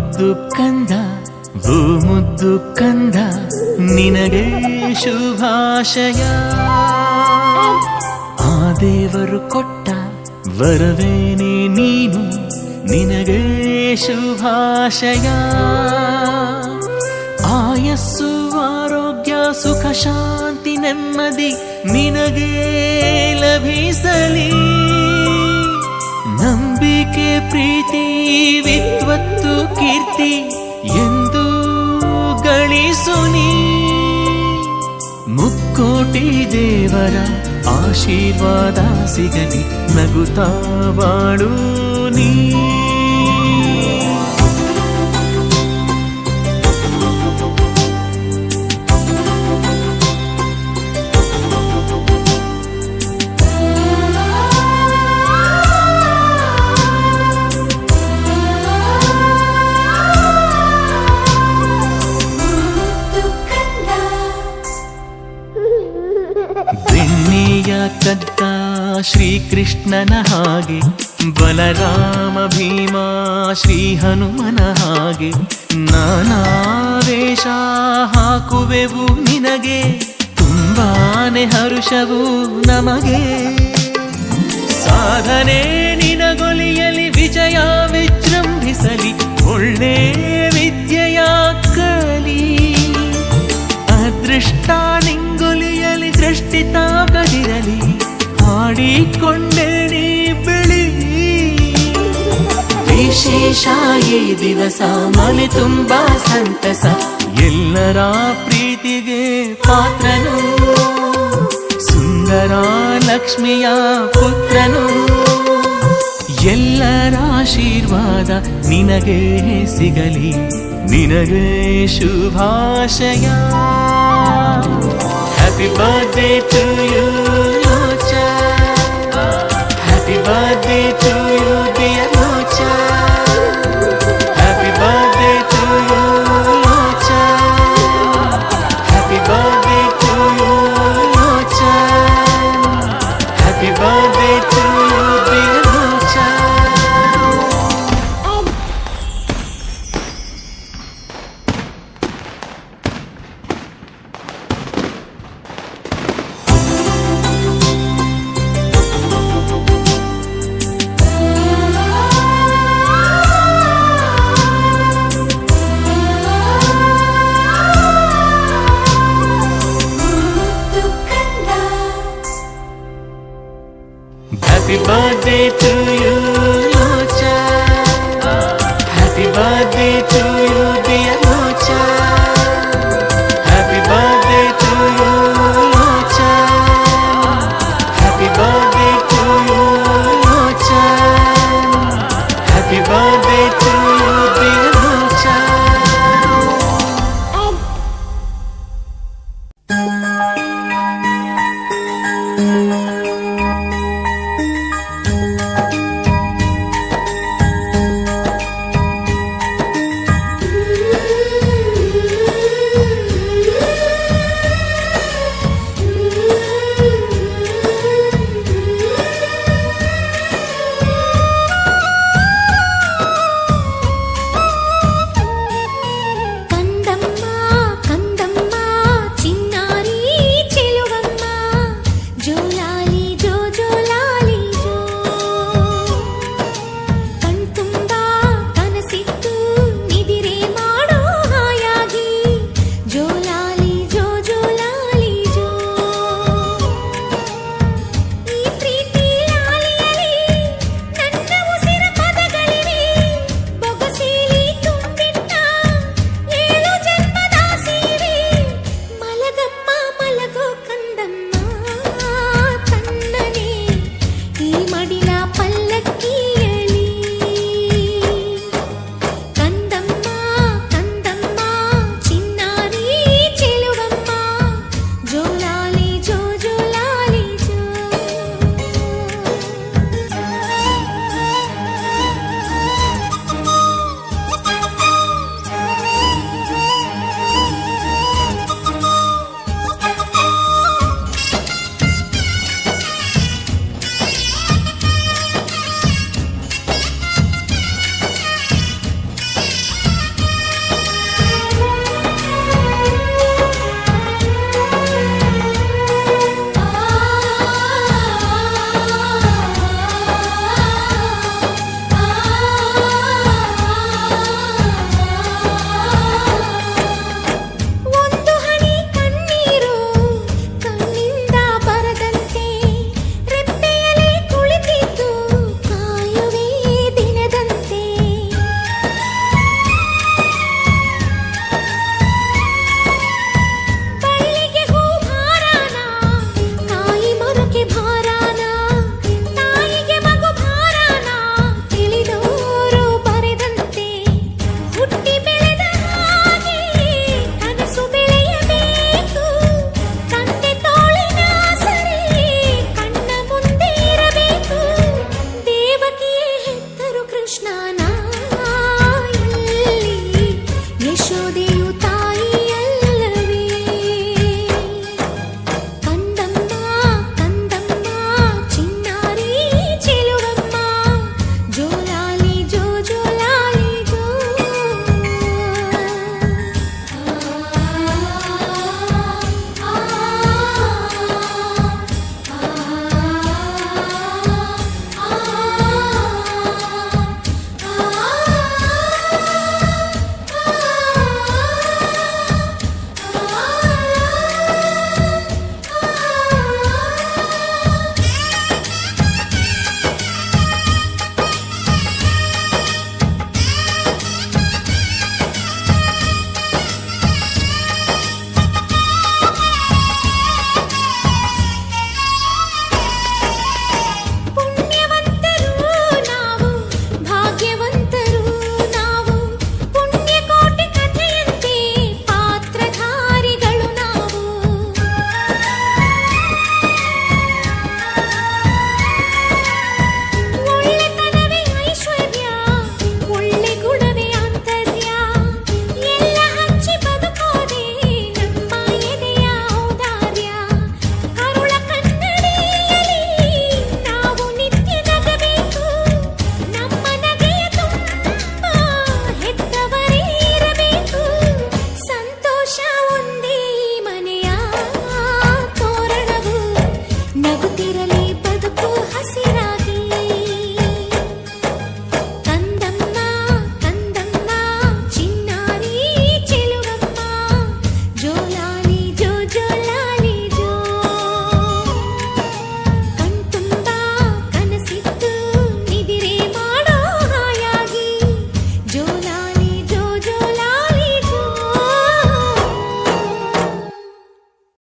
ಮುದ್ದು ಕಂದ ಓ ಮುದ್ದು ಕಂದ, ನಿನಗೆ ಶುಭಾಶಯ. ಆ ದೇವರು ಕೊಟ್ಟ ವರವೇನೆ ನೀನು, ನಿನಗೆ ಶುಭಾಶಯ. ಆಯಸ್ಸು, ಆರೋಗ್ಯ, ಸುಖ, ಶಾಂತಿ, ನೆಮ್ಮದಿ ನಿನಗೆ ಲಭಿಸಲಿ. ನಂಬಿಕೆ ಪ್ರೀತಿ ವಿದ್ವತ್ತು ಕೀರ್ತಿ ಎಂದು ಗಳಿಸುನಿ ಮುಕ್ಕೋಟಿ ದೇವರ ಆಶೀರ್ವಾದ ಸಿಗಲಿ ನಗುತ್ತಾ ಬಾಳು ನೀ ಶ್ರೀಕೃಷ್ಣನ ಹಾಗೆ, ಬಲರಾಮ ಭೀಮ, ಶ್ರೀ ಹನುಮನ ಹಾಗೆ, ನಾನಾ ವೇಷ ಹಾಕುವೆವು ನಿನಗೆ, ತುಂಬಾನೆ ಹರುಷವು ನಮಗೆ. ಸಾಧನೆ ನಿನಗೊಲಿಯಲಿ, ವಿಜಯ ವಿಜೃಂಭಿಸಲಿ, ಒಳ್ಳೆ ವಿಶೇಷ ಈ ದಿವಸ ಮನೆ ತುಂಬಾ ಸಂತಸ. ಎಲ್ಲರ ಪ್ರೀತಿಗೆ ಪಾತ್ರನು. ಸುಂದರ ಲಕ್ಷ್ಮಿಯ ಪುತ್ರನು. ಎಲ್ಲರ ಆಶೀರ್ವಾದ ನಿನಗೆ ಸಿಗಲಿ. ನಿನಗೆ ಶುಭಾಶಯ. Happy birthday to you